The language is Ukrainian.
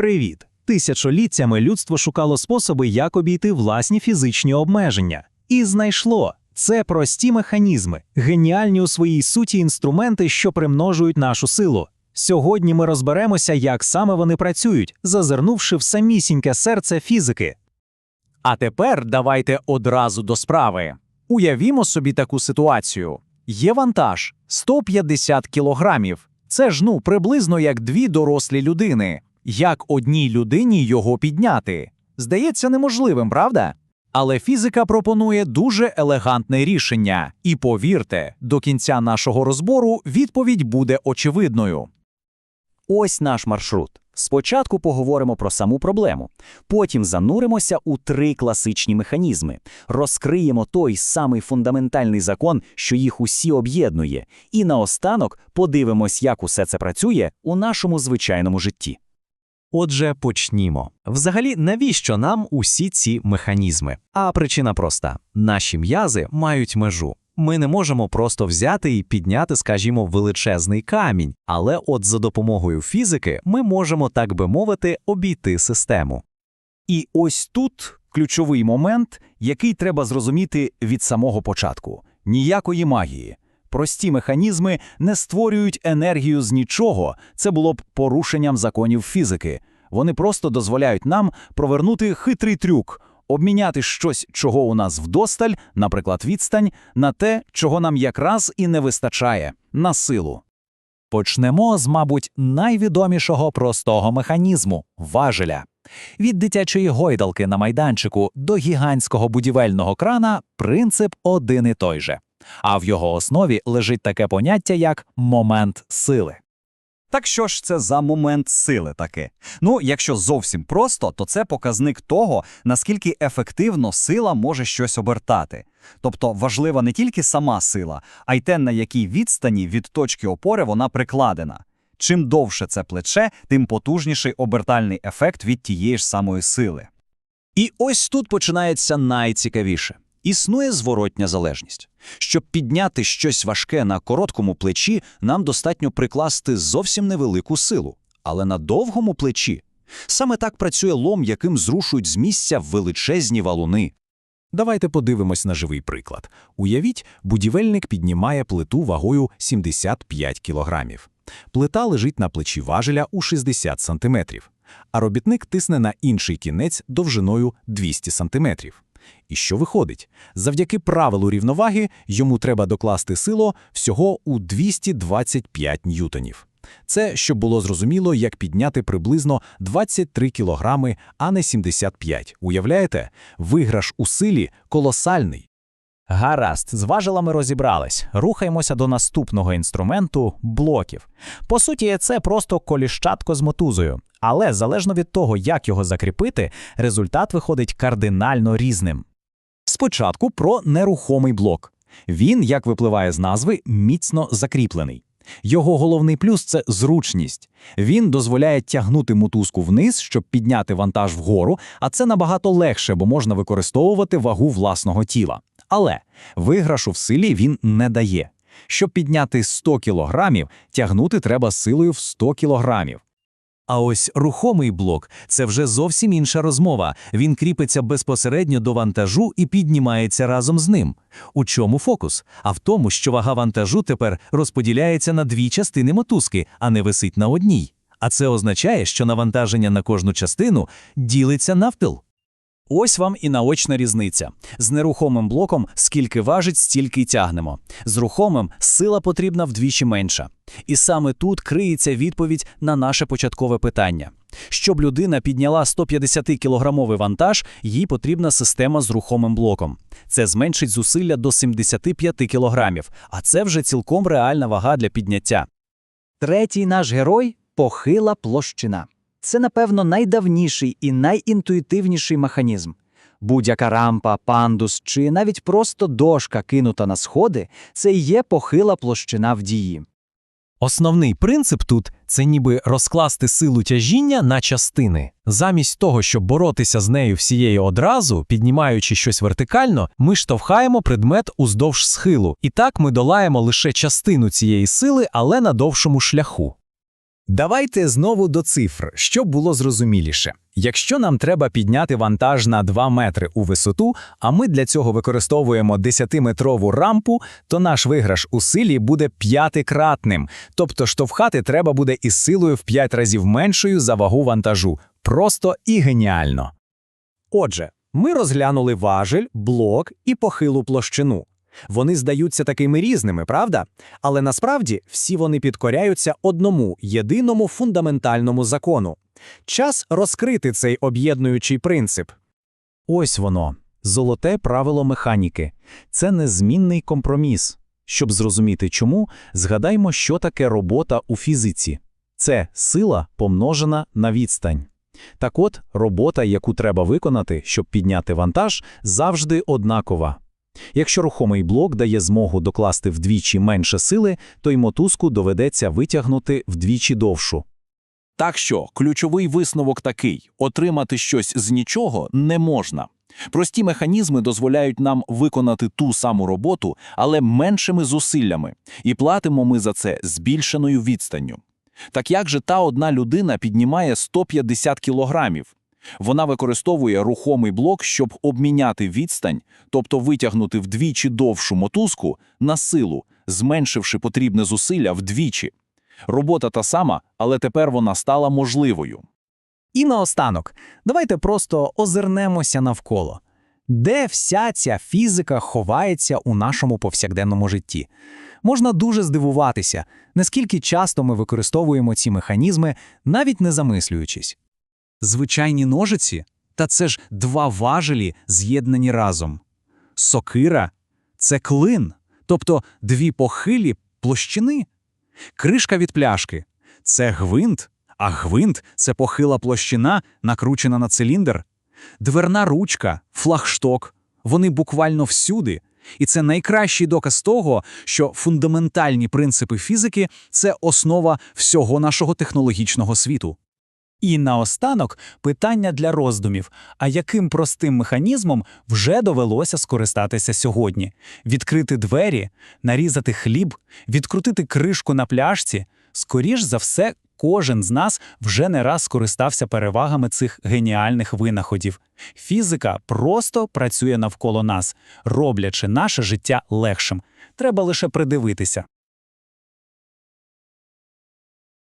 Привіт! Тисячоліттями людство шукало способи, як обійти власні фізичні обмеження. І знайшло це прості механізми, геніальні у своїй суті інструменти, що примножують нашу силу. Сьогодні ми розберемося, як саме вони працюють, зазирнувши в самісіньке серце фізики. А тепер давайте одразу до справи. Уявімо собі таку ситуацію. Є вантаж 150 кілограмів. Це ж ну приблизно як дві дорослі людини. Як одній людині його підняти? Здається неможливим, правда? Але фізика пропонує дуже елегантне рішення. І повірте, до кінця нашого розбору відповідь буде очевидною. Ось наш маршрут. Спочатку поговоримо про саму проблему, потім зануримося у три класичні механізми, розкриємо той самий фундаментальний закон, що їх усі об'єднує, і наостанок подивимось, як усе це працює у нашому звичайному житті. Отже, почнімо. Взагалі, навіщо нам усі ці механізми? А причина проста: наші м'язи мають межу. Ми не можемо просто взяти і підняти, скажімо, величезний камінь, але от за допомогою фізики ми можемо, так би мовити, обійти систему. І ось тут ключовий момент, який треба зрозуміти від самого початку: ніякої магії. Прості механізми не створюють енергію з нічого, це було б порушенням законів фізики. Вони просто дозволяють нам провернути хитрий трюк, обміняти щось, чого у нас вдосталь, наприклад, відстань, на те, чого нам якраз і не вистачає на силу. Почнемо з, мабуть, найвідомішого простого механізму важеля. Від дитячої гойдалки на майданчику до гігантського будівельного крана принцип один і той же. А в його основі лежить таке поняття, як момент сили. Так що ж це за момент сили таки? Ну, якщо зовсім просто, то це показник того, наскільки ефективно сила може щось обертати. Тобто важлива не тільки сама сила, а й те, на якій відстані від точки опори вона прикладена. Чим довше це плече, тим потужніший обертальний ефект від тієї ж самої сили. І ось тут починається найцікавіше. Існує зворотня залежність. Щоб підняти щось важке на короткому плечі, нам достатньо прикласти зовсім невелику силу, але на довгому плечі. Саме так працює лом, яким зрушують з місця величезні валуни. Давайте подивимось на живий приклад. Уявіть, будівельник піднімає плиту вагою 75 кілограмів. Плита лежить на плечі важеля у 60 сантиметрів, а робітник тисне на інший кінець довжиною 200 сантиметрів. І що виходить? Завдяки правилу рівноваги йому треба докласти силу всього у 225 ньютонів. Це щоб було зрозуміло, як підняти приблизно 23 кілограми, а не 75. Уявляєте? Виграш у силі колосальний. Гаразд, з важелами розібрались. Рухаємося до наступного інструменту блоків. По суті, це просто коліщатко з мотузою. Але залежно від того, як його закріпити, результат виходить кардинально різним. Спочатку про нерухомий блок. Він, як випливає з назви, міцно закріплений. Його головний плюс це зручність. Він дозволяє тягнути мотузку вниз, щоб підняти вантаж вгору, а це набагато легше, бо можна використовувати вагу власного тіла. Але виграшу в силі він не дає. Щоб підняти 100 кілограмів, тягнути треба силою в 100 кілограмів. А ось рухомий блок це вже зовсім інша розмова. Він кріпиться безпосередньо до вантажу і піднімається разом з ним. У чому фокус? А в тому, що вага вантажу тепер розподіляється на дві частини мотузки, а не висить на одній. А це означає, що навантаження на кожну частину ділиться навпіл. Ось вам і наочна різниця. З нерухомим блоком скільки важить, стільки й тягнемо. З рухомим сила потрібна вдвічі менша. І саме тут криється відповідь на наше початкове питання. Щоб людина підняла 150-кілограмовий вантаж, їй потрібна система з рухомим блоком. Це зменшить зусилля до 75 кілограмів, а це вже цілком реальна вага для підняття. Третій наш герой похила площина. Це, напевно, найдавніший і найінтуїтивніший механізм. Будь-яка рампа, пандус чи навіть просто дошка, кинута на сходи, це і є похила площина в дії. Основний принцип тут це ніби розкласти силу тяжіння на частини. Замість того, щоб боротися з нею всією одразу, піднімаючи щось вертикально, ми штовхаємо предмет уздовж схилу. І так ми долаємо лише частину цієї сили, але на довшому шляху. Давайте знову до цифр, щоб було зрозуміліше. Якщо нам треба підняти вантаж на 2 метри у висоту, а ми для цього використовуємо 10-метрову рампу, то наш виграш у силі буде п'ятикратним, тобто штовхати треба буде із силою в 5 разів меншою за вагу вантажу. Просто і геніально. Отже, ми розглянули важель, блок і похилу площину. Вони здаються такими різними, правда? Але насправді всі вони підкоряються одному єдиному фундаментальному закону. Час розкрити цей об'єднуючий принцип. Ось воно, золоте правило механіки. Це незмінний компроміс. Щоб зрозуміти чому, згадаймо, що таке робота у фізиці. Це сила помножена на відстань. Так от, робота, яку треба виконати, щоб підняти вантаж, завжди однакова. Якщо рухомий блок дає змогу докласти вдвічі менше сили, то й мотузку доведеться витягнути вдвічі довшу. Так що ключовий висновок такий: отримати щось з нічого не можна. Прості механізми дозволяють нам виконати ту саму роботу, але меншими зусиллями, і платимо ми за це збільшеною відстанню. Так як же та одна людина піднімає 150 кілограмів? Вона використовує рухомий блок, щоб обміняти відстань, тобто витягнути вдвічі довшу мотузку на силу, зменшивши потрібне зусилля вдвічі. Робота та сама, але тепер вона стала можливою. І наостанок, давайте просто озирнемося навколо. Де вся ця фізика ховається у нашому повсякденному житті? Можна дуже здивуватися, наскільки часто ми використовуємо ці механізми, навіть не замислюючись. Звичайні ножиці? Та це ж два важелі, з'єднані разом. Сокира це клин, тобто дві похилі площини. Кришка від пляшки це гвинт, а гвинт це похила площина, накручена на циліндр. Дверна ручка, флагшток вони буквально всюди. І це найкращий доказ того, що фундаментальні принципи фізики це основа всього нашого технологічного світу. І наостанок питання для роздумів: а яким простим механізмом вже довелося скористатися сьогодні? Відкрити двері, нарізати хліб, відкрутити кришку на пляшці? Скоріш за все, кожен з нас вже не раз скористався перевагами цих геніальних винаходів. Фізика просто працює навколо нас, роблячи наше життя легшим. Треба лише придивитися.